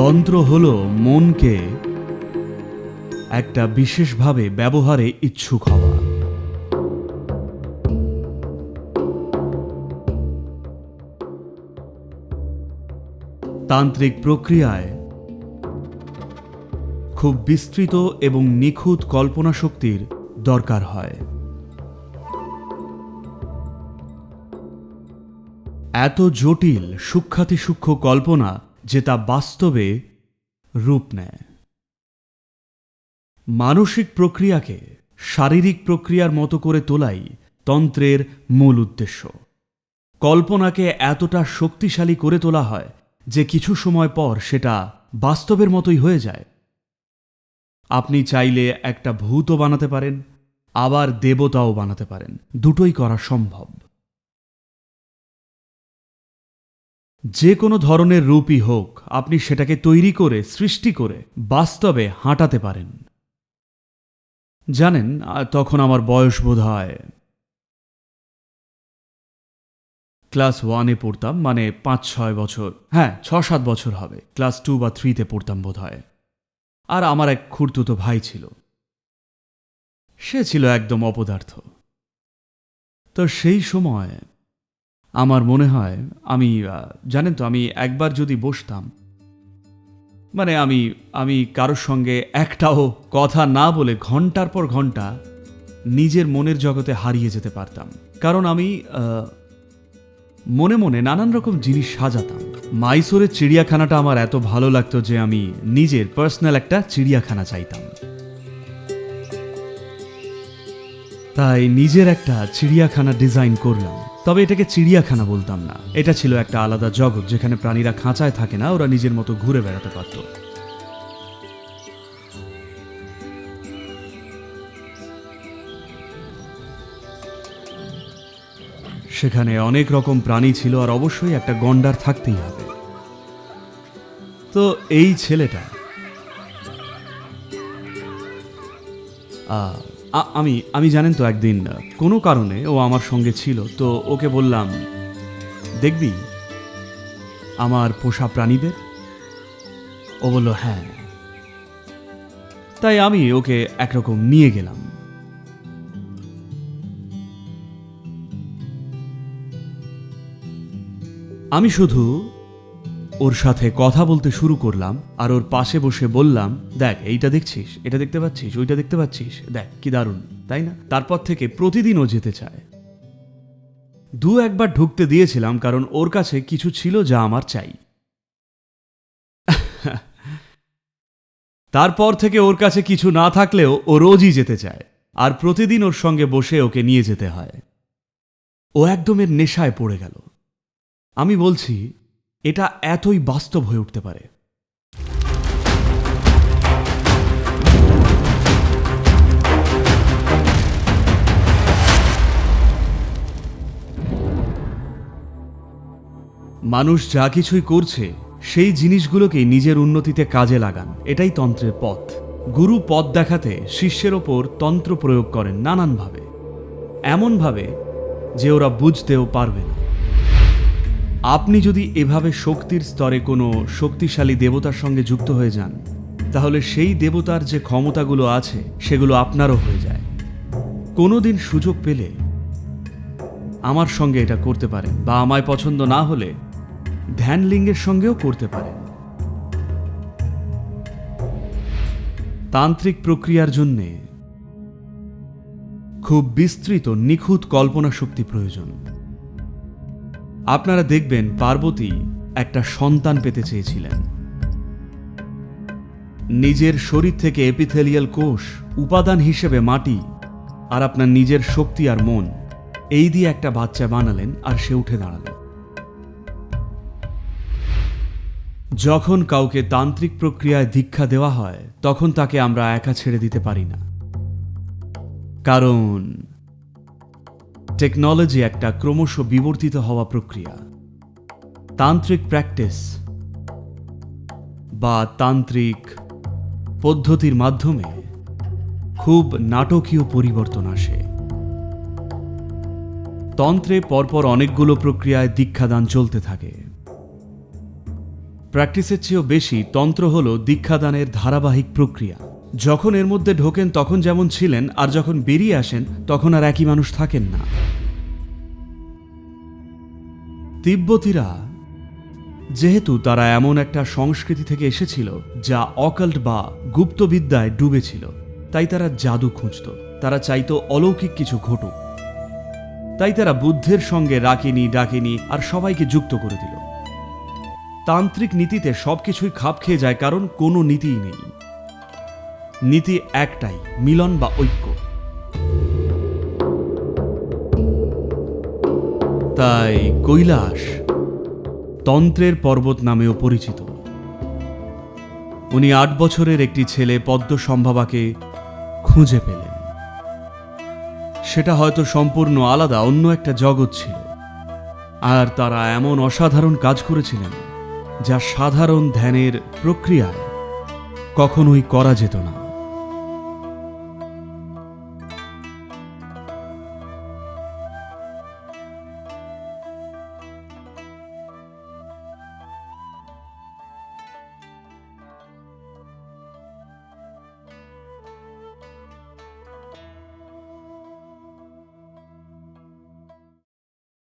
তন্ত্র হল মনকে একটা বিশেষভাবে ব্যবহারে ইচ্ছুক হওয়া। তান্ত্রিক প্রক্রিয়ায় খুব বিস্তৃত এবং নিখুঁত কল্পনা শক্তির দরকার হয়। এত জটিল সূক্ষাতি সূক্ষ্ম কল্পনা যে তা বাস্তবে রূপ নেয়। মানসিক প্রক্রিয়াকে শারীরিক প্রক্রিয়ার মতো করে তোলাই তন্ত্রের মূল উদ্দেশ্য। কল্পনাকে এতটা শক্তিশালী করে তোলা হয় যে কিছু সময় পর সেটা বাস্তবের মতোই হয়ে যায়। আপনি চাইলে একটা ভূতও বানাতে পারেন, আবার দেবতাও বানাতে পারেন, দুটোই করা সম্ভব। যে কোনো ধরনের রূপই হোক, আপনি সেটাকে তৈরি করে, সৃষ্টি করে, বাস্তবে হাঁটাতে পারেন। জানেন তখন আমার বয়স বোধ হয় ক্লাস ওয়ানে পড়তাম মানে পাঁচ, ছয় বছর হ্যাঁ ছ, সাত বছর হবে, ক্লাস টু বা থ্রিতে পড়তাম বোধ হয় আর আমার এক খুঁড়তুতো ভাই ছিল। সে ছিল একদম অপদার্থ। তো সেই সময় আমার মনে হয় আমি জানেন তো, আমি একবার যদি বসতাম মানে আমি আমি কারোর সঙ্গে একটাও কথা না বলে ঘণ্টার পর ঘণ্টা নিজের মনের জগতে হারিয়ে যেতে পারতাম। কারণ আমি মনে মনে নানান রকম জিনিস সাজাতাম। মাইসোরের চিড়িয়াখানাটা আমার এত ভালো লাগতো যে আমি নিজের পার্সোনাল একটা চিড়িয়াখানা চাইতাম। তাই নিজের একটা চিড়িয়াখানা ডিজাইন করলাম। তবে এটাকে চিড়িয়াখানা বলতাম না। এটা ছিল একটা আলাদা জগৎ যেখানে প্রাণীরা খাঁচায় থাকে না ওরা নিজের মতো ঘুরে বেড়াতে পারত। সেখানে অনেক রকম প্রাণী ছিল আর অবশ্যই একটা গন্ডার থাকতেই হবে। তো এই ছেলেটা আহ, আমি আমি জানেন তো একদিন কোনো কারণে ও আমার সঙ্গে ছিল, তো ওকে বললাম, দেখবি আমার পোষা প্রাণীদের? ও বলল হ্যাঁ। তাই আমি ওকে একরকম নিয়ে গেলাম। আমি শুধু ওর সাথে কথা বলতে শুরু করলাম, আর ওর পাশে বসে বললাম, দেখ, এইটা দেখছিস? এটা দেখতে পাচ্ছিস? ওইটা দেখতে পাচ্ছিস? দেখ, কি দারুণ, তাই না? তারপর থেকে প্রতিদিন ও যেতে চায়। দু একবার ঢুকতে দিয়েছিলাম, কারণ ওর কাছে কিছু ছিল যা আমার চাই। তারপর থেকে ওর কাছে কিছু না থাকলেও ও রোজই যেতে চায়, আর প্রতিদিন ওর সঙ্গে বসে ওকে নিয়ে যেতে হয়। ও একদমের নেশায় পড়ে গেল। আমি বলছি এটা এতই বাস্তব হয়ে উঠতে পারে। মানুষ যা কিছুই করছে, সেই জিনিসগুলোকেই নিজের উন্নতিতে কাজে লাগান। এটাই তন্ত্রের পথ। গুরু পথ দেখাতে শিষ্যের ওপর তন্ত্র প্রয়োগ করেন নানানভাবে। এমনভাবে যে ওরা বুঝতেও পারবে না। আপনি যদি এভাবে শক্তির স্তরে কোনো শক্তিশালী দেবতার সঙ্গে যুক্ত হয়ে যান, তাহলে সেই দেবতার যে ক্ষমতাগুলো আছে, সেগুলো আপনারও হয়ে যায়। কোনো দিন সুযোগ পেলে আমার সঙ্গে এটা করতে পারেন, বা আমায় পছন্দ না হলে ধ্যানলিঙ্গের সঙ্গেও করতে পারেন। তান্ত্রিক প্রক্রিয়ার জন্যে খুব বিস্তৃত, নিখুঁত কল্পনা শক্তি প্রয়োজন। আপনারা দেখবেন পার্বতী একটা সন্তান পেতে চেয়েছিলেন। নিজের শরীর থেকে এপিথেলিয়াল কোষ, উপাদান হিসেবে মাটি আর আপনার নিজের শক্তি আর মন, এই দিয়ে একটা বাচ্চা বানালেন আর সে উঠে দাঁড়াল যখন কাউকে তান্ত্রিক প্রক্রিয়ায় দীক্ষা দেওয়া হয়, তখন তাকে আমরা একা ছেড়ে দিতে পারি না। কারণ টেকনোলজি একটা ক্রমশ বিবর্তিত হওয়া প্রক্রিয়া। তান্ত্রিক প্র্যাকটিস বা তান্ত্রিক পদ্ধতির মাধ্যমে খুব নাটকীয় পরিবর্তন আসে। তন্ত্রে পরপর অনেকগুলো প্রক্রিয়ায় দীক্ষাদান চলতে থাকে। প্র্যাকটিসের চেয়েও বেশি তন্ত্র হল দীক্ষাদানের ধারাবাহিক প্রক্রিয়া। যখন এর মধ্যে ঢোকেন তখন যেমন ছিলেন আর যখন বেরিয়ে আসেন তখন আর একই মানুষ থাকেন না। তিব্বতীরা, যেহেতু তারা এমন একটা সংস্কৃতি থেকে এসেছিল যা অকাল্ট বা গুপ্তবিদ্যায় ডুবেছিল, তাই তারা জাদু খুঁজত। তারা চাইতো অলৌকিক কিছু ঘটুক। তাই তারা বুদ্ধের সঙ্গে রাখিনি, ডাকিনি আর সবাইকে যুক্ত করে দিল। তান্ত্রিক নীতিতে সবকিছুই খাপ খেয়ে যায় কারণ কোনো নীতিই নেই। নীতি একটাই, মিলন বা ঐক্য। তাই কৈলাস তন্ত্রের পর্বত নামেও পরিচিত। উনি আট বছরের একটি ছেলে পদ্ম সম্ভাবাকে খুঁজে পেলেন। সেটা হয়তো সম্পূর্ণ আলাদা, অন্য একটা জগৎ ছিল। আর তারা এমন অসাধারণ কাজ করেছিলেন, যা সাধারণ ধ্যানের প্রক্রিয়ায় কখনোই করা যেত না।